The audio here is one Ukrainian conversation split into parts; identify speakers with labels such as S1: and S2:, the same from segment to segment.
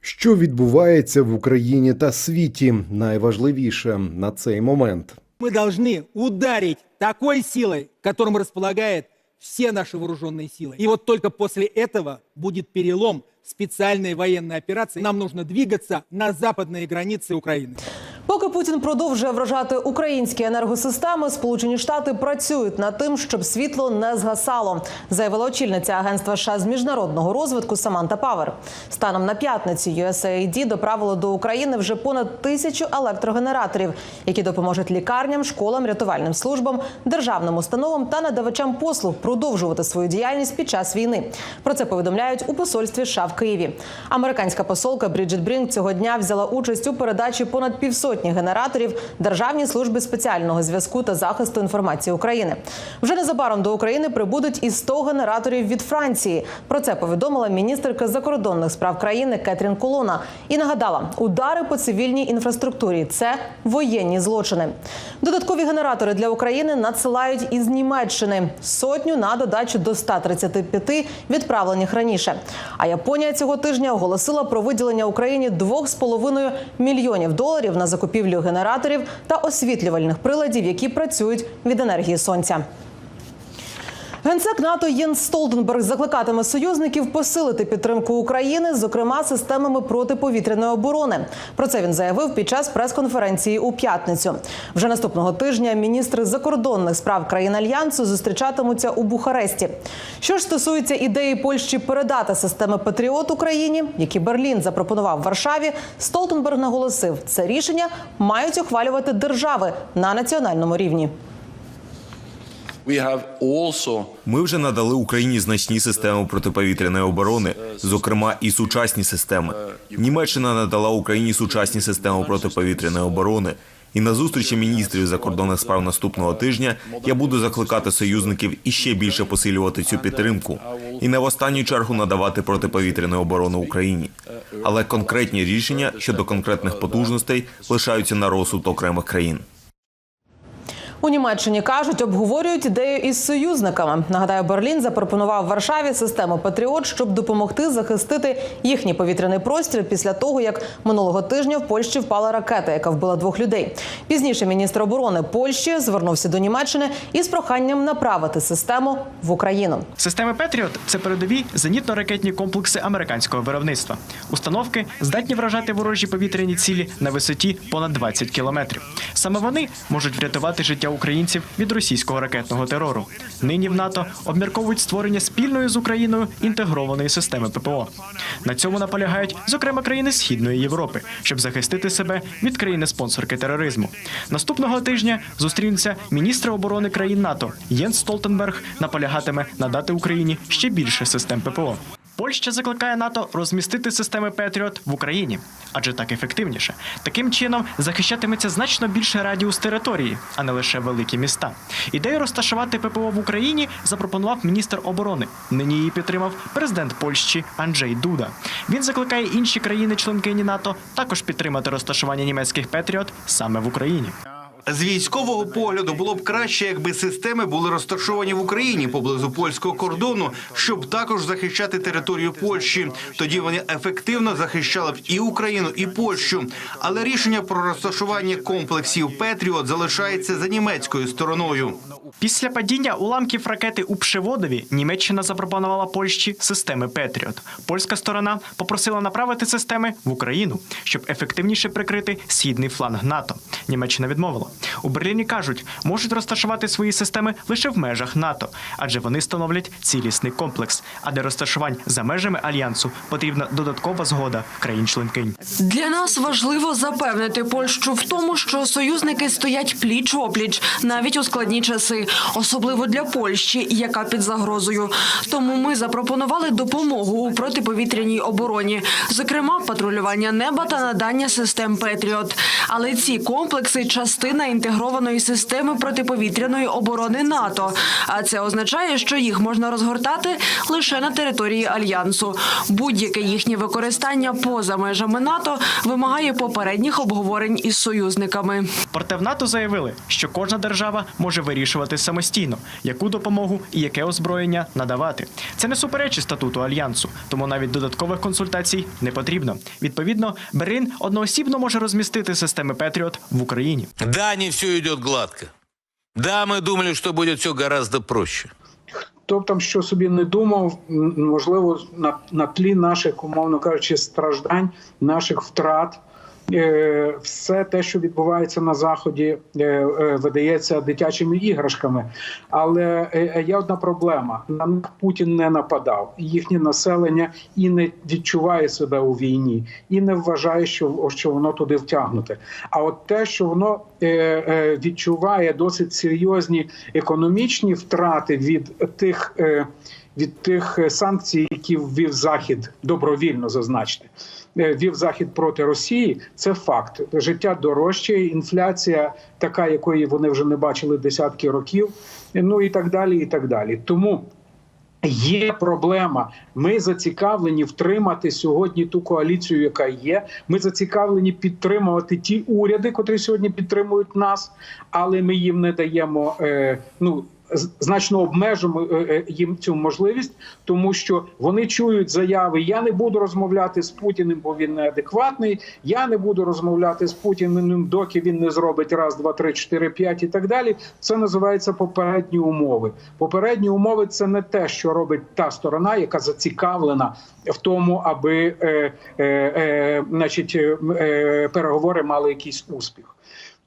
S1: Що відбувається в Україні та світі? Найважливіше на цей момент.
S2: Мы должны ударить такой силой, которым располагает все наши вооруженные силы. И вот только после этого будет перелом специальной военной операции. Нам нужно двигаться на западные границы Украины.
S3: Поки Путін продовжує вражати українські енергосистеми, Сполучені Штати працюють над тим, щоб світло не згасало, заявила очільниця агентства США з міжнародного розвитку Саманта Павер. Станом на п'ятницю USAID доправило до України вже понад тисячу електрогенераторів, які допоможуть лікарням, школам, рятувальним службам, державним установам та надавачам послуг продовжувати свою діяльність під час війни. Про це повідомляють у посольстві США в Києві. Американська посолка Бріджит Брінк цього дня взяла участь у передачі понад півсотні генераторів Державній службі спеціального зв'язку та захисту інформації України. Вже незабаром до України прибудуть і 100 генераторів від Франції. Про це повідомила міністерка закордонних справ країни Кетрін Колона і нагадала, удари по цивільній інфраструктурі це воєнні злочини. Додаткові генератори для України надсилають із Німеччини сотню на додачу до 135 відправлених раніше. А Японія цього тижня оголосила про виділення Україні 2,5 мільйонів доларів на закупівлю генераторів та освітлювальних приладів, які працюють від енергії сонця. Генсек НАТО Єнс Столтенберг закликатиме союзників посилити підтримку України, зокрема системами протиповітряної оборони. Про це він заявив під час прес-конференції у п'ятницю. Вже наступного тижня міністри закордонних справ країн альянсу зустрічатимуться у Бухаресті. Що ж стосується ідеї Польщі передати системи Патріот Україні, які Берлін запропонував Варшаві, Столтенберг наголосив, це рішення мають ухвалювати держави на національному рівні.
S4: Ми вже надали Україні значні системи протиповітряної оборони, зокрема і сучасні системи. Німеччина надала Україні сучасні системи протиповітряної оборони. І на зустрічі міністрів закордонних справ наступного тижня я буду закликати союзників іще більше посилювати цю підтримку і не в останню чергу надавати протиповітряну оборону Україні. Але конкретні рішення щодо конкретних потужностей лишаються на розсуд окремих країн.
S3: У Німеччині кажуть, обговорюють ідею із союзниками. Нагадаю, Берлін запропонував Варшаві систему Патріот, щоб допомогти захистити їхній повітряний простір після того, як минулого тижня в Польщі впала ракета, яка вбила двох людей. Пізніше міністр оборони Польщі звернувся до Німеччини із проханням направити систему в Україну.
S5: Системи Петріот це передові зенітно-ракетні комплекси американського виробництва. Установки здатні вражати ворожі повітряні цілі на висоті понад 20 кілометрів. Саме вони можуть врятувати життя українців від російського ракетного терору. Нині в НАТО обмірковують створення спільної з Україною інтегрованої системи ППО. На цьому наполягають зокрема країни Східної Європи, щоб захистити себе від країни-спонсорки тероризму. Наступного тижня зустрінуться міністри оборони країн НАТО. Єнс Столтенберг наполягатиме надати Україні ще більше систем ППО. Польща закликає НАТО розмістити системи Петріот в Україні, адже так ефективніше. Таким чином захищатиметься значно більше радіус території, а не лише великі міста. Ідею розташувати ППО в Україні запропонував міністр оборони. Нині її підтримав президент Польщі Анджей Дуда. Він закликає інші країни-членкині НАТО також підтримати розташування німецьких Петріот саме в Україні.
S6: З військового погляду було б краще, якби системи були розташовані в Україні поблизу польського кордону, щоб також захищати територію Польщі. Тоді вони ефективно захищали б і Україну, і Польщу. Але рішення про розташування комплексів Петріот залишається за німецькою стороною.
S5: Після падіння уламків ракети у Пшеводові Німеччина запропонувала Польщі системи Петріот. Польська сторона попросила направити системи в Україну, щоб ефективніше прикрити східний фланг НАТО. Німеччина відмовила. У Берліні кажуть, можуть розташувати свої системи лише в межах НАТО, адже вони становлять цілісний комплекс. А для розташувань за межами альянсу потрібна додаткова згода країн-членкинь.
S7: Для нас важливо запевнити Польщу в тому, що союзники стоять пліч опліч навіть у складні часи, особливо для Польщі, яка під загрозою. Тому ми запропонували допомогу у протиповітряній обороні, зокрема патрулювання неба та надання систем Петріот. Але ці комплекси частина частина інтегрованої системи протиповітряної оборони НАТО. А це означає, що їх можна розгортати лише на території альянсу. Будь-яке їхнє використання поза межами НАТО вимагає попередніх обговорень із союзниками.
S5: Проте в НАТО заявили, що кожна держава може вирішувати самостійно, яку допомогу і яке озброєння надавати. Це не суперечить статуту альянсу, тому навіть додаткових консультацій не потрібно. Відповідно, Берлін одноосібно може розмістити системи Петріот в Україні.
S8: Да, не все идет гладко. Да, мы думали, что будет все гораздо проще.
S9: Хто б там що собі не думав, можливо, на, на тлі наших, умовно кажучи, страждань, наших втрат. Е, Все те, що відбувається на заході, е, е, видається дитячими іграшками. Але є одна проблема: на них Путін не нападав, їхнє населення і не відчуває себе у війні, і не вважає, що, що воно туди втягнуте. А от те, що воно відчуває досить серйозні економічні втрати від тих. Від тих е, санкцій, які ввів Захід добровільно зазначте, е, ввів Захід проти Росії, це факт. Життя дорожче, інфляція така, якої вони вже не бачили десятки років. Ну і так далі. І так далі. Тому Є проблема. Ми зацікавлені втримати сьогодні ту коаліцію, яка є. Ми зацікавлені підтримувати ті уряди, котрі сьогодні підтримують нас, але ми їм не даємо е, ну. Значно обмежимо е, е, їм цю можливість, тому що вони чують заяви: я не буду розмовляти з Путіним, бо він неадекватний. Я не буду розмовляти з Путіним, доки він не зробить раз, два, три, чотири, п'ять і так далі. Це називається попередні умови. Попередні умови це не те, що робить та сторона, яка зацікавлена в тому, аби е, е, е, значить, е, переговори мали якийсь успіх.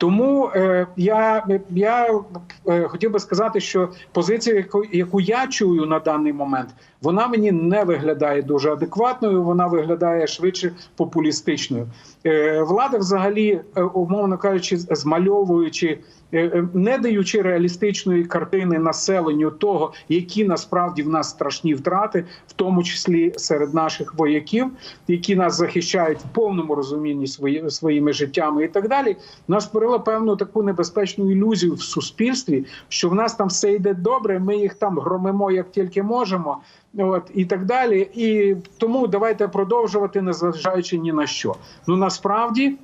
S9: Тому е, я, я е, хотів би сказати, що позиція, яку, я чую на даний момент, вона мені не виглядає дуже адекватною. Вона виглядає швидше популістичною. Е, влада, взагалі, е, умовно кажучи, змальовуючи, е, не даючи реалістичної картини населенню того, які насправді в нас страшні втрати, в тому числі серед наших вояків, які нас захищають в повному розумінні свої, своїми життями і так далі, нас створила певну таку небезпечну ілюзію в суспільстві, що в нас там все йде добре. Ми їх там громимо як тільки можемо. От і так далі, і тому давайте продовжувати, незважаючи ні на що. Ну насправді,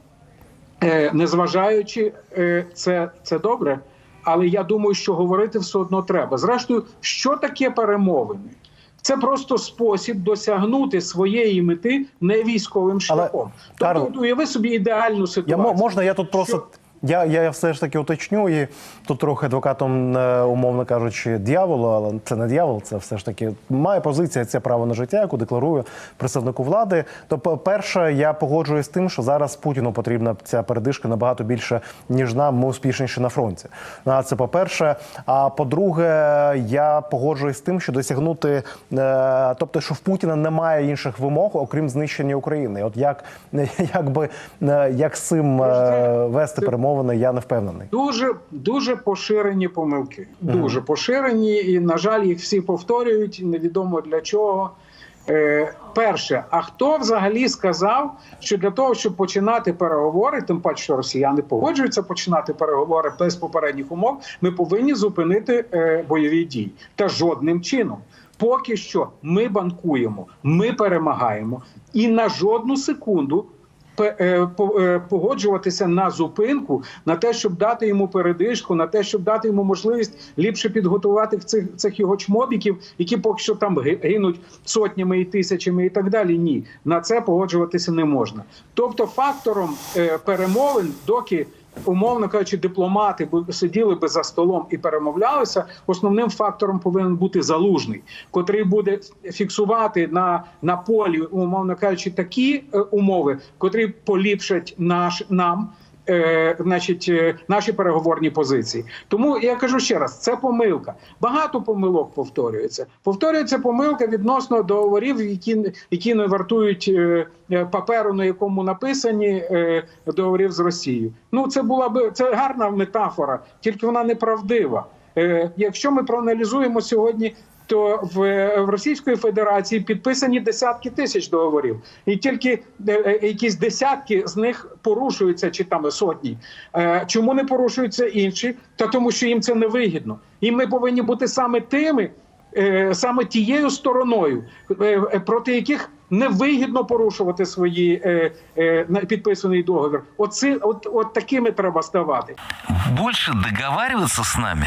S9: е, незважаючи, е, це, це добре, але я думаю, що говорити все одно треба. Зрештою, що таке перемовини? Це просто спосіб досягнути своєї мети не військовим шляхом.
S10: Карл,
S9: тобто, уяви собі ідеальну ситуацію.
S10: мо- можна, я тут просто.
S9: Що-
S10: Я, я все ж таки уточню і тут трохи адвокатом, е, умовно кажучи, дьяволу, але це не дьявол, це все ж таки має позиція це право на життя, яку декларує представнику влади. То, перше, я погоджуюсь з тим, що зараз Путіну потрібна ця передишка набагато більше, ніж нам ми успішніші на фронті. Ну, А це по-перше. А по-друге, я погоджуюсь з тим, що досягнути, е, тобто, що в Путіна немає інших вимог, окрім знищення України. От як, як би е, як з цим вести перемовини, я не впевнений.
S9: Дуже дуже поширені помилки. Дуже поширені, і на жаль, їх всі повторюють. Невідомо для чого. Е, перше, а хто взагалі сказав, що для того, щоб починати переговори, тим паче, що росіяни погоджуються починати переговори без попередніх умов, ми повинні зупинити е, бойові дії та жодним чином. Поки що ми банкуємо, ми перемагаємо, і на жодну секунду погоджуватися на зупинку, на те, щоб дати йому передишку, на те, щоб дати йому можливість ліпше підготувати цих цих його чмобіків, які поки що там ги- гинуть сотнями і тисячами, і так далі. Ні, на це погоджуватися не можна. Тобто, фактором е, перемовин, доки умовно кажучи, дипломати сиділи би за столом і перемовлялися. Основним фактором повинен бути залужний, котрий буде фіксувати на, на полі, умовно кажучи, такі е, умови, котрі поліпшать наш нам. Е, значить, е, наші переговорні позиції. Тому я кажу ще раз: це помилка. Багато помилок повторюється. Повторюється помилка відносно договорів, які, які не вартують е, е, паперу, на якому написані е, договорів з Росією. Ну це була би це гарна метафора, тільки вона неправдива. Е, якщо ми проаналізуємо сьогодні то в, в Російської Федерації підписані десятки тисяч договорів, і тільки е, е, якісь десятки з них порушуються, чи там сотні. Е, Чому не порушуються інші? Та тому, що їм це не вигідно. І ми повинні бути саме тими, е, саме тією стороною, е, е, проти яких невигідно порушувати свої е, е, підписаний договір. Оці, от, от такими треба ставати.
S8: Больше договариваться с нами